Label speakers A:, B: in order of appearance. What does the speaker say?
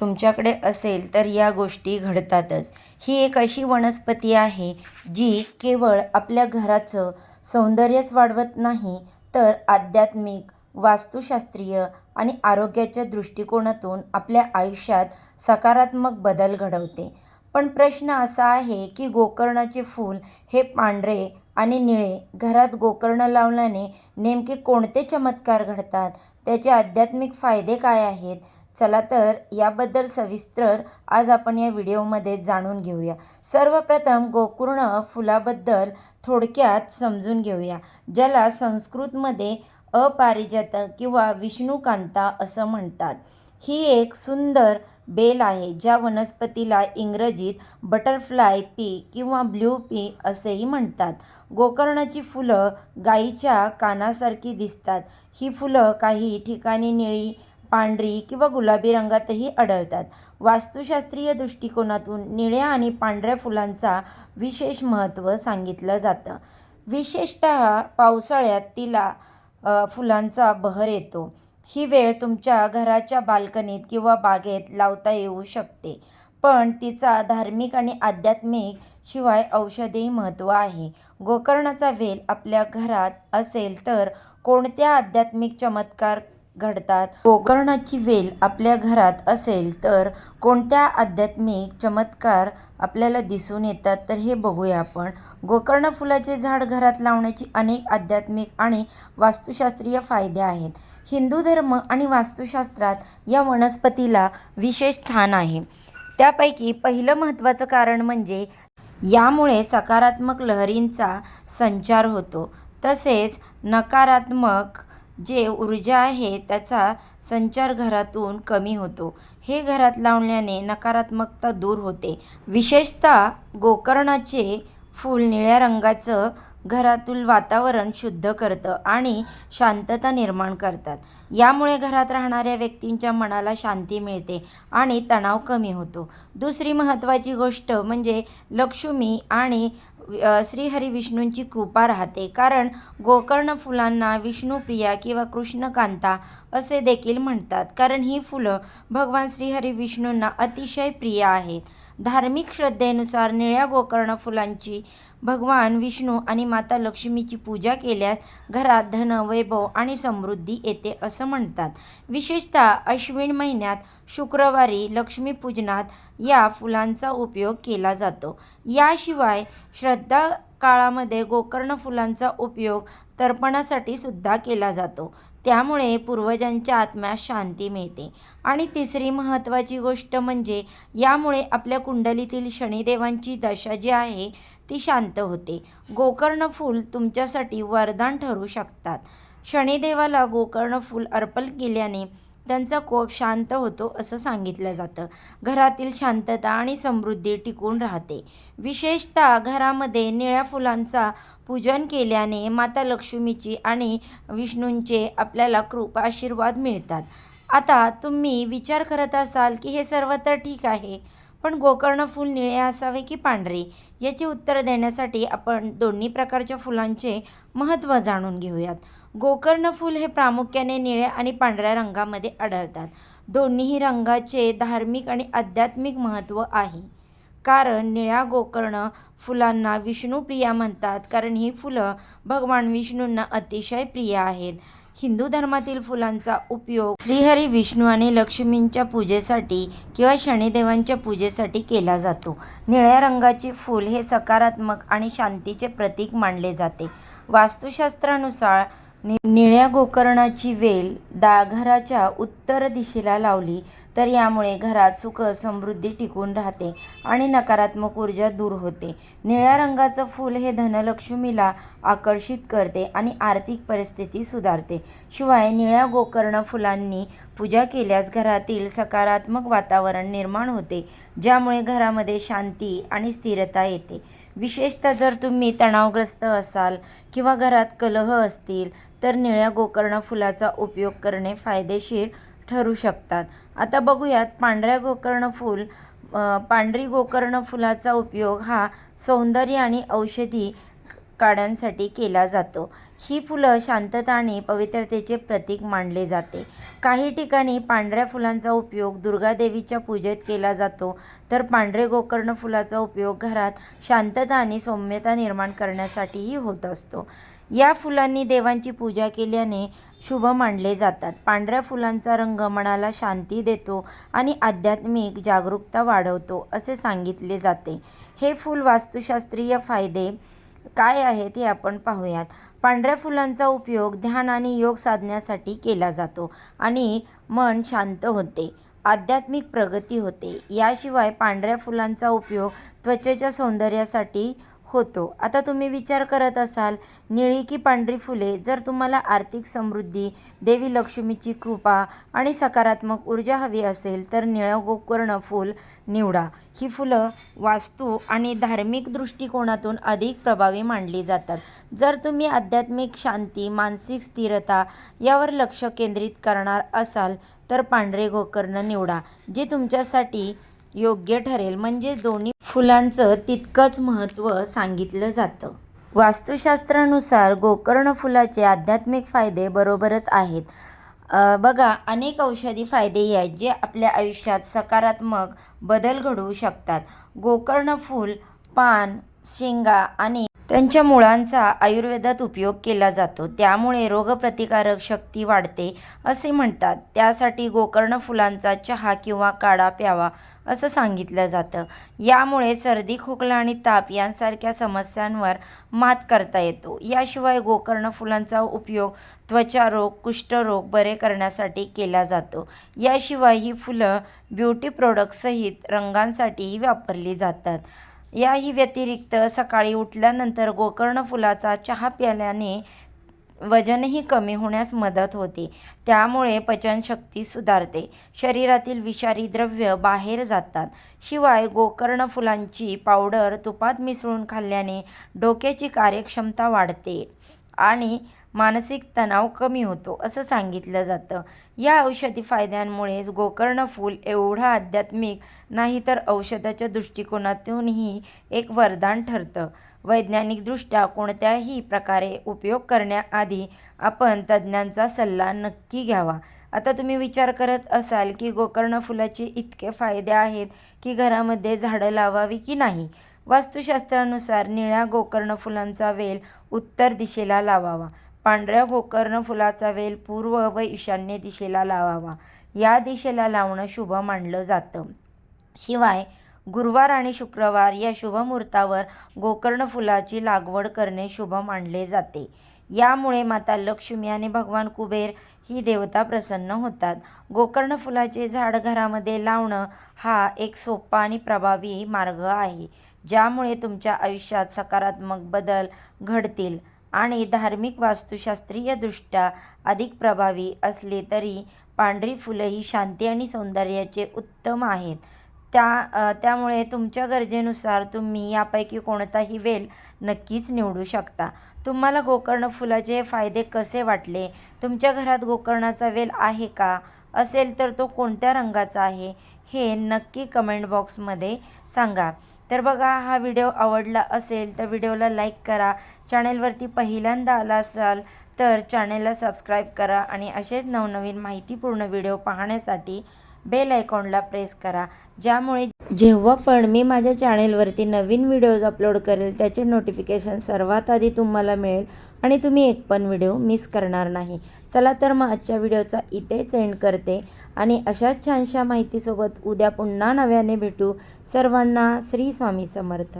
A: तुमच्याकडे असेल तर या गोष्टी घडतातच. ही एक अशी वनस्पती आहे जी केवळ आपल्या घराचं सौंदर्यच वाढवत नाही तर आध्यात्मिक वास्तुशास्त्रीय आणि आरोग्याच्या दृष्टिकोनातून आपल्या आयुष्यात सकारात्मक बदल घडवते. पण प्रश्न असा आहे की गोकर्णाचे फूल हे पांढरे आणि निळे घरात गोकर्ण लावल्याने नेमके कोणते चमत्कार घडतात? त्याचे आध्यात्मिक फायदे काय आहेत? चला तर याबद्दल सविस्तर आज आपण या व्हिडिओमध्ये जाणून घेऊया. सर्वप्रथम गोकर्ण फुलाबद्दल थोडक्यात समजून घेऊया ज्याला संस्कृतमध्ये अपारिजात किंवा विष्णुकांता असं म्हणतात. ही एक सुंदर बेल आहे ज्या वनस्पतीला इंग्रजीत बटरफ्लाय पी किंवा ब्ल्यू पी असेही म्हणतात. गोकर्णाची फुलं गाईच्या कानासारखी दिसतात. ही फुलं काही ठिकाणी निळी पांढरी किंवा गुलाबी रंगातही आढळतात. वास्तुशास्त्रीय दृष्टिकोनातून निळ्या आणि पांढऱ्या फुलांचा विशेष महत्त्व सांगितलं जातं. विशेषतः पावसाळ्यात तिला फुलांचा बहर येतो. ही वेळ तुमच्या घराच्या बाल्कनीत किंवा बागेत लावता येऊ शकते. पण तिचा धार्मिक आणि आध्यात्मिक शिवाय औषधीही महत्त्व आहे. गोकर्णाचा वेल आपल्या घरात असेल तर कोणत्या आध्यात्मिक चमत्कार घडतात. गोकर्णाची वेल आपल्या घरात असेल तर कोणत्या आध्यात्मिक चमत्कार आपल्याला दिसून येतात तर हे बघूया आपण. गोकर्ण फुलाचे झाड घरात लावण्याची अनेक आध्यात्मिक आणि वास्तुशास्त्रीय फायदे आहेत. हिंदू धर्म आणि वास्तुशास्त्रात या वनस्पतीला विशेष स्थान आहे. त्यापैकी पहिलं महत्त्वाचं कारण म्हणजे यामुळे सकारात्मक लहरींचा संचार होतो. तसेच नकारात्मक जे ऊर्जा आहे त्याचा संचार घरातून कमी होतो. हे घरात लावल्याने नकारात्मकता दूर होते. विशेषतः गोकर्णाचे फूल निळ्या रंगाचं घरातील वातावरण शुद्ध करतं आणि शांतता निर्माण करतात. यामुळे घरात राहणाऱ्या व्यक्तींच्या मनाला शांती मिळते आणि तणाव कमी होतो. दुसरी महत्त्वाची गोष्ट म्हणजे लक्ष्मी आणि श्रीहरी विष्णूंची कृपा राहते. कारण गोकर्ण फुलांना विष्णुप्रिया किंवा कृष्णकांता असे देखील म्हणतात. कारण ही फुलं भगवान श्रीहरी विष्णूंना अतिशय प्रिय आहेत. धार्मिक श्रद्धेनुसार निळ्या गोकर्ण फुलांची भगवान विष्णू आणि माता लक्ष्मीची पूजा केल्यास घरात धन वैभव आणि समृद्धी येते असं म्हणतात. विशेषतः अश्विन महिन्यात शुक्रवारी लक्ष्मीपूजनात या फुलांचा उपयोग केला जातो. याशिवाय श्रद्धा काळामध्ये गोकर्ण फुलांचा उपयोग तर्पणासाठी सुद्धा केला जातो. त्यामुळे पूर्वजांच्या आत्म्यास शांती मिळते. आणि तिसरी महत्त्वाची गोष्ट म्हणजे यामुळे आपल्या कुंडलीतील शनिदेवांची दशा जी आहे ती शांत होते. गोकर्ण फूल तुमच्यासाठी वरदान ठरू शकतात. शनिदेवाला गोकर्ण फूल अर्पण केल्याने त्यांचा कोप शांत होतो असं सांगितलं जातं. घरातील शांतता आणि समृद्धी टिकून राहते. विशेषतः घरामध्ये निळ्या फुलांचा पूजन केल्याने माता लक्ष्मीची आणि विष्णूंचे आपल्याला कृपा आशीर्वाद मिळतात. आता तुम्ही विचार करत असाल की हे सर्व तर ठीक आहे पण गोकर्ण फूल निळे असावे की पांढरे? याचे उत्तर देण्यासाठी आपण दोन्ही प्रकारच्या फुलांचे महत्त्व जाणून घेऊयात. गोकर्ण फुल हे प्रामुख्याने निळ्या आणि पांढऱ्या रंगामध्ये आढळतात. दोन्हीही रंगाचे धार्मिक आणि आध्यात्मिक महत्त्व आहे. कारण निळ्या गोकर्ण फुलांना विष्णुप्रिया म्हणतात. कारण ही फुलं भगवान विष्णूंना अतिशय प्रिय आहेत. हिंदू धर्मातील फुलांचा उपयोग श्रीहरी विष्णू आणि लक्ष्मींच्या पूजेसाठी किंवा शनिदेवांच्या पूजेसाठी केला जातो. निळ्या रंगाचे फूल हे सकारात्मक आणि शांतीचे प्रतीक मानले जाते. वास्तुशास्त्रानुसार निळ्या गोकर्णाची वेल दाघराच्या उत्तर दिशेला लावली. तर यामुळे घरात सुख समृद्धी टिकून राहते आणि नकारात्मक ऊर्जा दूर होते. निळ्या रंगाचं फूल हे धनलक्ष्मीला आकर्षित करते आणि आर्थिक परिस्थिती सुधारते. शिवाय निळ्या गोकर्ण फुलांनी पूजा केल्यास घरातील सकारात्मक वातावरण निर्माण होते ज्यामुळे घरामध्ये शांती आणि स्थिरता येते. विशेषतः जर तुम्ही तणावग्रस्त असाल किंवा घरात कलह असतील तर निळ्या गोकर्ण फुलाचा उपयोग करणे फायदेशीर ठरू शकतात. आता बघूयात पांढऱ्या गोकर्ण फूल पांढरी गोकर्ण फुलाचा उपयोग हा सौंदर्य आणि औषधी काड्यांसाठी केला जातो. ही फुलं शांतता आणि पवित्रतेचे प्रतीक मानले जाते. काही ठिकाणी पांढऱ्या फुलांचा उपयोग दुर्गादेवीच्या पूजेत केला जातो. तर पांढरे गोकर्ण फुलाचा उपयोग घरात शांतता आणि सौम्यता निर्माण करण्यासाठीही होत असतो. या फुलांनी देवांची पूजा केल्याने शुभ मानले जातात. पांढऱ्या फुलांचा रंग मनाला शांती देतो आणि आध्यात्मिक जागरूकता वाढवतो असे सांगितले जाते. हे फूल वास्तुशास्त्रीय फायदे काय आहेत हे आपण पाहूयात. पांढऱ्या फुलांचा उपयोग ध्यान आणि योग साधण्यासाठी केला जातो आणि मन शांत होते आध्यात्मिक प्रगती होते. याशिवाय पांढऱ्या फुलांचा उपयोग त्वचेच्या सौंदर्यासाठी होतो. आता तुम्ही विचार करत असाल निळी की पांढरी फुले जर तुम्हाला आर्थिक समृद्धी देवी लक्ष्मीची कृपा आणि सकारात्मक ऊर्जा हवी असेल तर निळं गोकर्ण फूल निवडा. ही फुलं वास्तू आणि धार्मिक दृष्टिकोनातून अधिक प्रभावी मानली जातात. जर तुम्ही आध्यात्मिक शांती मानसिक स्थिरता यावर लक्ष केंद्रित करणार असाल तर पांढरे गोकर्ण निवडा जे तुमच्यासाठी योग्य ठरेल. म्हणजे दोन्ही फुलांचं तितकंच महत्त्व सांगितलं जातं. वास्तुशास्त्रानुसार गोकर्ण फुलाचे आध्यात्मिक फायदे बरोबरच आहेत. बघा अनेक औषधी फायदेही आहेत जे आपल्या आयुष्यात सकारात्मक बदल घडवू शकतात. गोकर्ण फूल पान शेंगा आणि त्यांच्या मुळांचा आयुर्वेदात उपयोग केला जातो. त्यामुळे रोगप्रतिकारक शक्ती वाढते असे म्हणतात. त्यासाठी गोकर्ण फुलांचा चहा किंवा काढा प्यावा असं सांगितलं जातं. यामुळे सर्दी खोकला आणि ताप यांसारख्या समस्यांवर मात करता येतो. याशिवाय गोकर्ण फुलांचा उपयोग त्वचारोग कुष्ठरोग बरे करण्यासाठी केला जातो. याशिवाय ही फुलं ब्युटी प्रोडक्टसहित रंगांसाठीही वापरली जातात. याही व्यतिरिक्त सकाळी उठल्यानंतर गोकर्ण फुलाचा चहा प्याल्याने वजनही कमी होण्यास मदत होते. त्यामुळे पचनशक्ती सुधारते. शरीरातील विषारी द्रव्य बाहेर जातात. शिवाय गोकर्ण फुलांची पावडर तुपात मिसळून खाल्ल्याने डोक्याची कार्यक्षमता वाढते आणि मानसिक तणाव कमी होतो असं सांगितलं जातं. या औषधी फायद्यांमुळे गोकर्ण फूल एवढं आध्यात्मिक नाही तर औषधाच्या दृष्टिकोनातूनही एक वरदान ठरतं. वैज्ञानिकदृष्ट्या कोणत्याही प्रकारे उपयोग करण्याआधी आपण तज्ज्ञांचा सल्ला नक्की घ्यावा. आता तुम्ही विचार करत असाल की गोकर्ण फुलाचे इतके फायदे आहेत की घरामध्ये झाडं लावावी की नाही? वास्तुशास्त्रानुसार निळ्या गोकर्ण फुलांचा वेल उत्तर दिशेला लावावा. पांढऱ्या गोकर्ण फुलाचा वेल पूर्व व ईशान्य दिशेला लावावा. या दिशेला लावणं शुभ मानलं जातं. शिवाय गुरुवार आणि शुक्रवार या शुभमुहूर्तावर गोकर्ण फुलाची लागवड करणे शुभ मानले जाते. यामुळे माता लक्ष्मी आणि भगवान कुबेर ही देवता प्रसन्न होतात. गोकर्ण फुलाचे झाड घरामध्ये लावणं हा एक सोपा आणि प्रभावी मार्ग आहे ज्यामुळे तुमच्या आयुष्यात सकारात्मक बदल घडतील. आणि धार्मिक वास्तुशास्त्रीयदृष्ट्या अधिक प्रभावी असले तरी पांढरी फुलं ही शांती आणि सौंदर्याचे उत्तम आहेत. त्या त्यामुळे तुमच्या गरजेनुसार तुम्ही यापैकी कोणताही वेल नक्कीच निवडू शकता. तुम्हाला गोकर्ण फुलाचे फायदे कसे वाटले? तुमच्या घरात गोकर्णाचा वेल आहे का? असेल तर तो कोणत्या रंगाचा आहे? हे नक्की कमेंट बॉक्समध्ये सांगा. तर बघा हा व्हिडिओ आवडला असेल तर व्हिडिओला लाईक करा. चॅनेलवरती पहिल्यांदा आला असाल तर चॅनेलला सबस्क्राईब करा आणि असेच नवनवीन माहितीपूर्ण व्हिडिओ पाहण्यासाठी बेल आयकॉनला प्रेस करा. ज्यामुळे जेव्हा पण मी माझ्या चॅनेलवरती नवीन व्हिडिओज अपलोड करेल त्याचे नोटिफिकेशन सर्वात आधी तुम्हाला मिळेल आणि तुम्ही एक पण व्हिडिओ मिस करणार नाही. चला तर मग आजच्या व्हिडिओचा इथेच एंड करते आणि अशाच छानशा माहितीसोबत उद्या पुन्हा नव्याने भेटू. सर्वांना श्री स्वामी समर्थ.